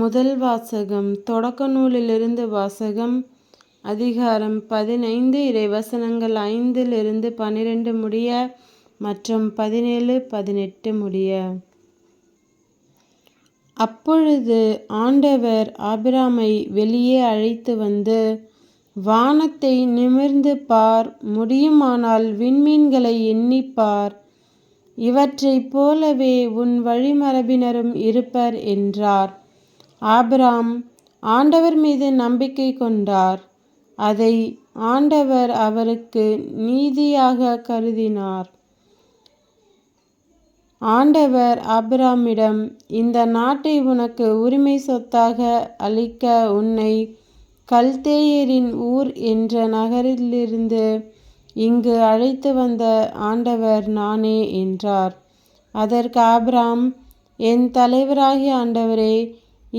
முதல் வாசகம் தொடக்க நூலிலிருந்து வாசகம் அதிகாரம் பதினைந்து இறைவசனங்கள் ஐந்திலிருந்து பனிரெண்டு முடிய மற்றும் பதினேழு பதினெட்டு முடிய. அப்பொழுது ஆண்டவர் ஆபிராமை வெளியே அழைத்து வந்து வானத்தை நிமிர்ந்து பார் முடியுமானால் விண்மீன்களை எண்ணிப்பார் இவற்றைப் போலவே உன் வழிமரபினரும் இருப்பர் என்றார். ஆபிராம் ஆண்டவர் மீது நம்பிக்கை கொண்டார். அதை ஆண்டவர் அவருக்கு நீதியாக கருதினார். ஆண்டவர் அபிராமிடம் இந்த நாட்டை உனக்கு உரிமை சொத்தாக அளிக்க உன்னை கல்தேயரின் ஊர் என்ற நகரிலிருந்து இங்கு அழைத்து வந்த ஆண்டவர் நானே என்றார். அதற்கு ஆபிராம் என் தலைவராகிய ஆண்டவரே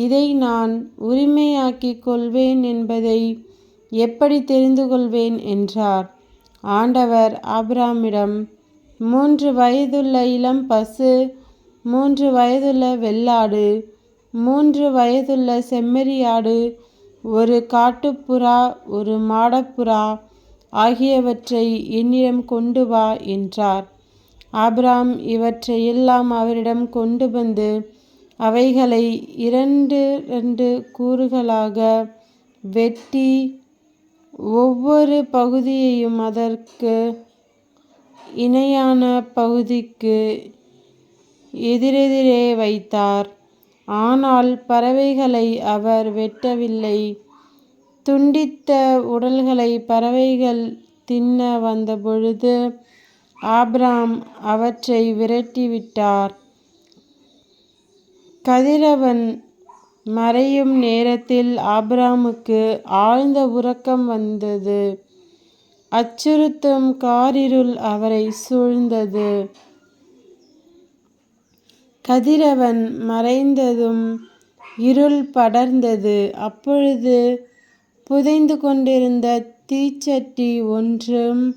இதை நான் உரிமையாக்கிக் கொள்வேன் என்பதை எப்படி தெரிந்து கொள்வேன் என்றார். ஆண்டவர் ஆபிராமிடம் மூன்று வயதுள்ள இளம் பசு மூன்று வயதுள்ள வெள்ளாடு மூன்று வயதுள்ள செம்மறியாடு ஒரு காட்டுப்புறா ஒரு மாடப்புறா ஆகியவற்றை என்னிடம் கொண்டு வா என்றார். ஆபிராம் இவற்றையெல்லாம் அவரிடம் கொண்டு வந்து அவைகளை இரண்டு இரண்டு கூறுகளாக வெட்டி ஒவ்வொரு பகுதியையும் அதற்கு இணையான பகுதிக்கு எதிரெதிரே வைத்தார். ஆனால் பறவைகளை அவர் வெட்டவில்லை. துண்டித்த உடல்களை பறவைகள் தின்ன வந்தபொழுது ஆப்ராம் அவற்றை விரட்டிவிட்டார். கதிரவன் மறையும் நேரத்தில் ஆபிராமுக்கு ஆழ்ந்த உறக்கம் வந்தது. அச்சுறுத்தும் காரிருள் அவரை சூழ்ந்தது. கதிரவன் மறைந்ததும் இருள் படர்ந்தது. அப்பொழுது புதைந்து கொண்டிருந்த தீச்சட்டி ஒன்றும்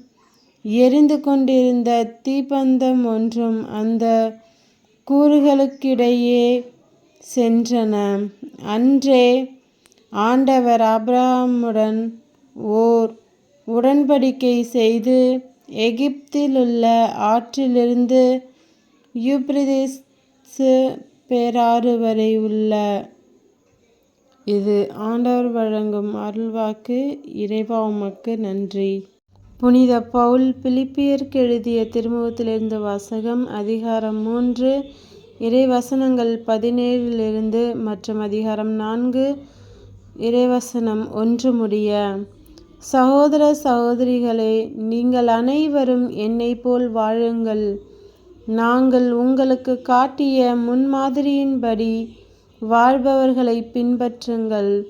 எரிந்து கொண்டிருந்த தீப்பந்தம் ஒன்றும் அந்த கூறுகளுக்கிடையே சென்றன. அன்றே ஆண்டவர் ஆபிரகாமுடன் ஓர் உடன்படிக்கை செய்து எகிப்திலுள்ள ஆற்றிலிருந்து யூப்ரிதிசு பேராறு வரை உள்ள இது ஆண்டவர் வழங்கும் அருள்வாக்கு. இறைவா உமக்கு நன்றி. புனித பவுல் பிலிப்பியர்க்கு எழுதிய திருமுகத்திலிருந்து வாசகம் அதிகாரம் மூன்று. இறைவசனங்கள் பதினேழிலிருந்து மற்றும் அதிகாரம் நான்கு. இறைவசனம் ஒன்று முடிய சகோதர சகோதரிகளே நீங்கள் அனைவரும் என்னை போல் வாழுங்கள். நாங்கள் உங்களுக்கு காட்டிய முன்மாதிரியின்படி வாழ்பவர்களை பின்பற்றுங்கள்.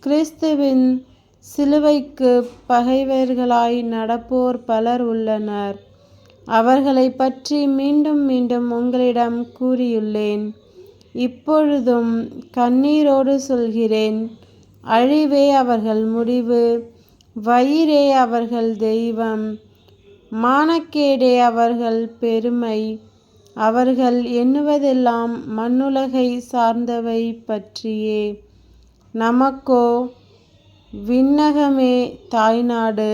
கிறிஸ்துவின் சிலுவைக்கு பகைவர்களாய் நடப்போர் பலர் உள்ளனர். அவர்களை பற்றி மீண்டும் மீண்டும் உங்களிடம் கூறியுள்ளேன். இப்பொழுதும் கண்ணீரோடு சொல்கிறேன் அழிவே அவர்கள் முடிவு வயிறே அவர்கள் தெய்வம் மானக்கேடே அவர்கள் பெருமை அவர்கள் எண்ணுவதெல்லாம் மண்ணுலகை சார்ந்தவை பற்றியே. நமக்கோ விண்ணகமே தாய்நாடு.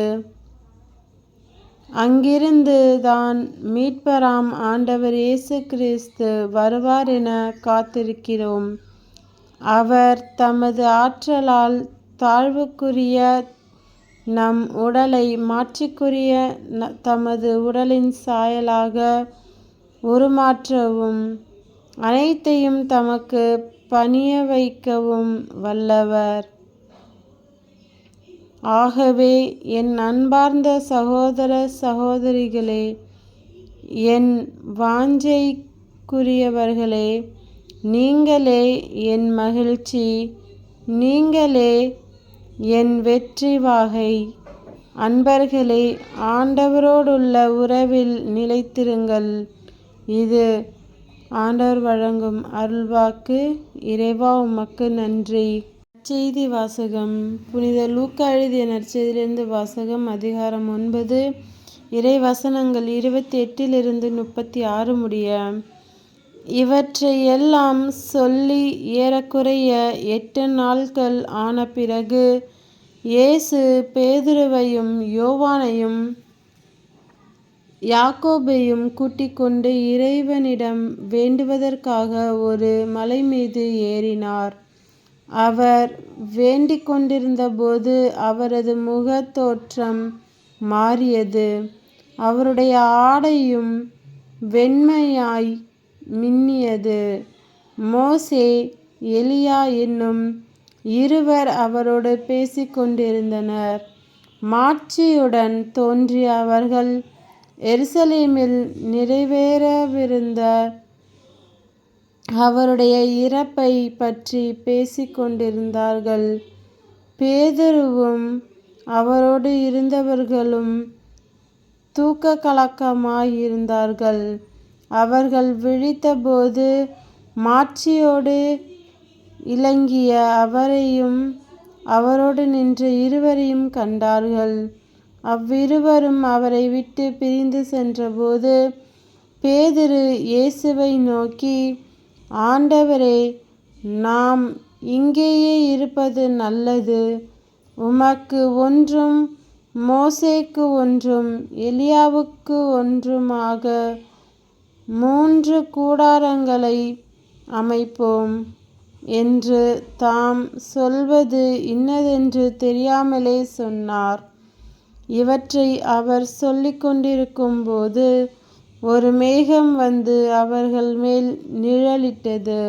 அங்கிருந்து தான் மீட்பராம் ஆண்டவர் இயேசு கிறிஸ்து வருவார் என காத்திருக்கிறோம். அவர் தமது ஆற்றலால் தாழ்வுக்குரிய நம் உடலை மாற்றிக்குரிய தமது உடலின் சாயலாக உருமாற்றவும் அனைத்தையும் தமக்கு பணிய வைக்கவும் வல்லவர். ஆகவே என் அன்பார்ந்த சகோதர சகோதரிகளே என் வாஞ்சைக்குரியவர்களே நீங்களே என் மகிழ்ச்சி நீங்களே என் வெற்றி வாகை. அன்பர்களே ஆண்டவரோடுள்ள உறவில் நிலைத்திருங்கள். இது ஆண்டவர் வழங்கும் அருள்வாக்கு. இறைவா உமக்கு நன்றி. செய்தி வாசகம் புனித லூக்கா எழுதிய நற்செய்தியிலிருந்து வாசகம் அதிகாரம் ஒன்பது இறை வசனங்கள் இருபத்தி எட்டிலிருந்து முப்பத்தி ஆறு முடிய இவற்றையெல்லாம் சொல்லி ஏறக்குறைய எட்டு நாள்கள் ஆன பிறகு இயேசு பேதுருவையும் யோவானையும் யாக்கோபையும் கூட்டிக் கொண்டு இறைவனிடம் வேண்டுவதற்காக ஒரு மலை மீது ஏறினார். அவர் வேண்டிக் கொண்டிருந்தபோது அவரது முகத் தோற்றம் மாறியது. அவருடைய ஆடையும் வெண்மையாய் மின்னியது. மோசே எலியா என்னும் இருவர் அவரோடு பேசிக் கொண்டிருந்தனர். மாட்சியுடன் தோன்றிய அவர்கள் எருசலேமில் நிறைவேறவிருந்த அவருடைய இறப்பைப் பற்றி பேசிக்கொண்டிருந்தார்கள் பேதுருவும் அவரோடு இருந்தவர்களும் தூக்க கலக்கமாயிருந்தார்கள். அவர்கள் விழித்தபோது மாட்சியோடு இலங்கிய அவரையும் அவரோடு நின்ற இருவரையும் கண்டார்கள். அவ்விருவரும் அவரை விட்டு பிரிந்து சென்றபோது பேதுரு இயேசுவை நோக்கி ஆண்டவரே நாம் இங்கேயே இருப்பது நல்லது. உமக்கு ஒன்றும் மோசேக்கு ஒன்றும் எலியாவுக்கு ஒன்றுமாக மூன்று கூடாரங்களை அமைப்போம் என்று தாம் சொல்வது இன்னதென்று தெரியாமலே சொன்னார். இவற்றை அவர் சொல்லிக் கொண்டிருக்கும்போது ஒரு மேகம் வந்து அவர்கள் மேல் நிழலிட்டது.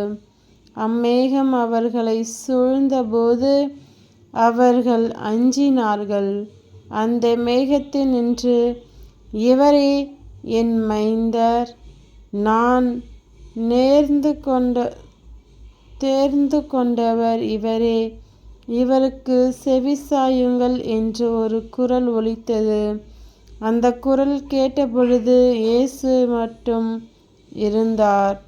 அம்மேகம் அவர்களை சூழ்ந்தபோது அவர்கள் அஞ்சினார்கள். அந்த மேகத்தினின்று இவரே என் மைந்தர் நான் நேர்ந்து கொண்ட தேர்ந்து கொண்டவர் இவரே இவருக்கு செவிசாயுங்கள் என்று ஒரு குரல் ஒலித்தது. அந்தக் குரல் கேட்டபொழுது இயேசு மட்டும் இருந்தார்.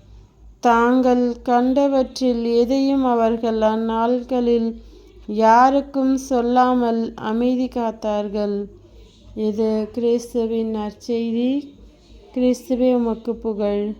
தாங்கள் கண்டவற்றில் எதையும் அவர்கள் அந்நாள்களில் யாருக்கும் சொல்லாமல் அமைதி காத்தார்கள். இது கிறிஸ்துவின் நற்செய்தி. கிறிஸ்துவே உமக்கு புகழ்.